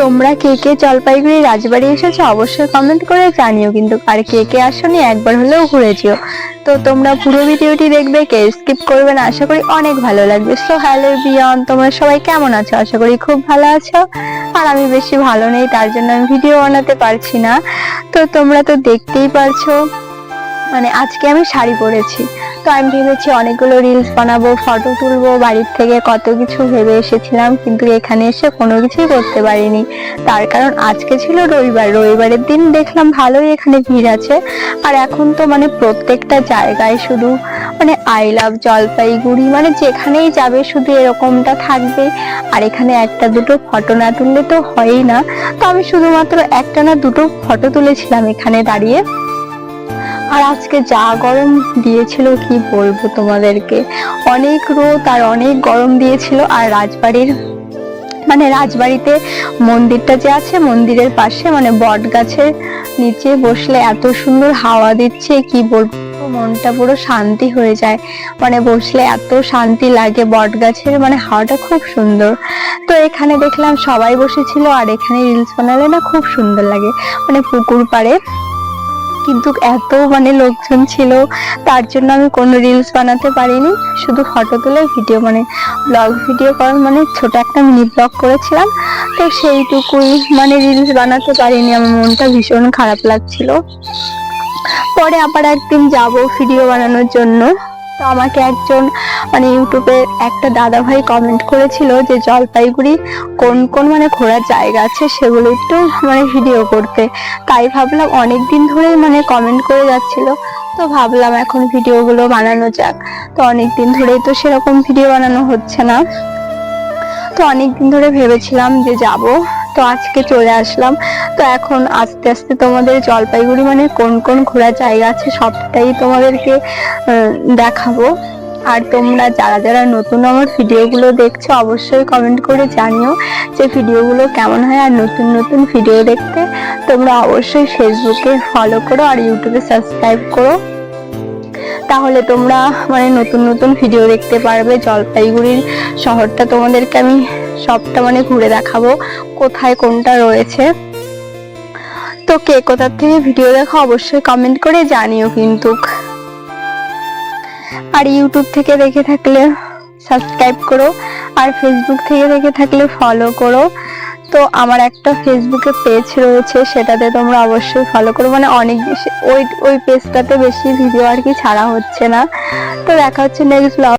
তোমরা কে কে জলপাইগুড়ি রাজবাড়ি এসেছ অবশ্যই কমেন্ট করে জানিও, কিন্তু আর কে কে আসনি একবার হলেও ঘুরেছিও তো তোমরা পুরো ভিডিওটি দেখবে কে স্কিপ করবে না, আশা করি অনেক ভালো লাগবে। সো হ্যালো বিয়ন তোমরা সবাই কেমন আছো? আশা করি খুব ভালো আছো। আর আমি বেশি ভালো নেই, তার জন্য আমি ভিডিও বানাতে পারছি না। তো তোমরা তো দেখতেই পারছ। মানে আজকে আমি শাড়ি পরেছি। তো আমি ভেবেছি অনেকগুলো রিলস বানাবো ফটো তুলবো, বাড়ির থেকে কত কিছু ভেবে এসেছিলাম, কিন্তু এখানে এসে কোনো কিছুই করতে পারিনি। তার কারণ আজকে ছিল রবিবার, রবিবারের দিন দেখলাম ভালোই এখানে ভিড় আছে। আর এখন তো মানে প্রত্যেকটা জায়গায় শুধু মানে আই লাভ জলপাইগুড়ি মানে যেখানেই যাবে শুধু এরকমটা থাকবে। আর এখানে একটা দুটো ফটো না তুললে তো হয়ই না। তো আমি শুধুমাত্র একটা না দুটো ফটো তুলেছিলাম এখানে দাঁড়িয়ে। আর আজকে যা গরম দিয়েছিল, কি বলব তোমাদেরকে? অনেক রোদ আর অনেক গরম দিয়েছিল, আর রাজবাড়ির মানে রাজবাড়িতে মন্দিরটা যে আছে, মন্দিরের পাশে মানে বট গাছের নিচে বসলে এত সুন্দর হাওয়া দিচ্ছে, কি বলব? মনটা পুরো শান্তি হয়ে যায়। মানে বসলে এত শান্তি লাগে বট গাছের মানে হাওয়াটা খুব সুন্দর। তো এখানে দেখলাম সবাই বসেছিল, আর এখানে রিলস বানালে না খুব সুন্দর লাগে। মানে পুকুর পাড়ে কিন্তু এত মানে লোকজন ছিল, তার জন্য আমি কোনো রিলস বানাতে পারিনি। শুধু ফটো তুলে ভিডিও মানে ব্লগ ভিডিও করার মানে ছোট একটা মিনি ব্লগ করেছিলাম। তো সেইটুকুই মানে রিলস বানাতে পারিনি, আমার মনটা ভীষণ খারাপ লাগছিল। পরে আবার একদিন যাব ভিডিও বানানোর জন্য। তো আমাকে একজন মানে ইউটিউবে একটা দাদা ভাই কমেন্ট করেছিল যে জলপাইগুড়ি কোন কোন মানে ঘোরার জায়গা আছে সেগুলো একটু মানে ভিডিও করতে। তাই ভাবলাম অনেক দিন ধরেই মানে কমেন্ট করে যাচ্ছিল। তো ভাবলাম এখন ভিডিওগুলো বানানো যাক। তো অনেক দিন ধরেই তো সেরকম ভিডিও বানানো হচ্ছে না। তো অনেক দিন ধরে ভেবেছিলাম যে যাব। তো আজকে চলে আসলাম। তো এখন আস্তে আস্তে তোমাদের জলপাইগুড়ি মানে কোন কোন ঘোরার জায়গা আছে সবটাই তোমাদেরকে দেখাবো। আর তোমরা যারা যারা নতুন আমার ভিডিওগুলো দেখছ, অবশ্যই কমেন্ট করে জানিও যে ভিডিওগুলো কেমন হয় আর নতুন নতুন ভিডিও দেখতে। তোমরা অবশ্যই ফেসবুকে ফলো করো আর ইউটিউবে সাবস্ক্রাইব করো। তাহলে তোমরা মানে নতুন নতুন ভিডিও দেখতে পারবে। জলপাইগুড়ির শহরটা তোমাদেরকে আমি সবটা মানে ঘুরে দেখাবো, কোথায় কোনটা রয়েছে। তো কে কোথার থেকে ভিডিও দেখো অবশ্যই কমেন্ট করে জানিও কিন্তু। আর ইউটিউব থেকে দেখে থাকলে সাবস্ক্রাইব করো, আর ফেসবুক থেকে দেখে থাকলে ফলো করো। তো আমার একটা ফেসবুকে পেজ রয়েছে, সেটাতে তোমরা অবশ্যই ফলো করো মানে অনেক বেশি, ওই ওই পেজটাতে বেশি ভিডিও আর কি ছাড়া হচ্ছে না। তো দেখা হচ্ছে নেক্সট ব্লগ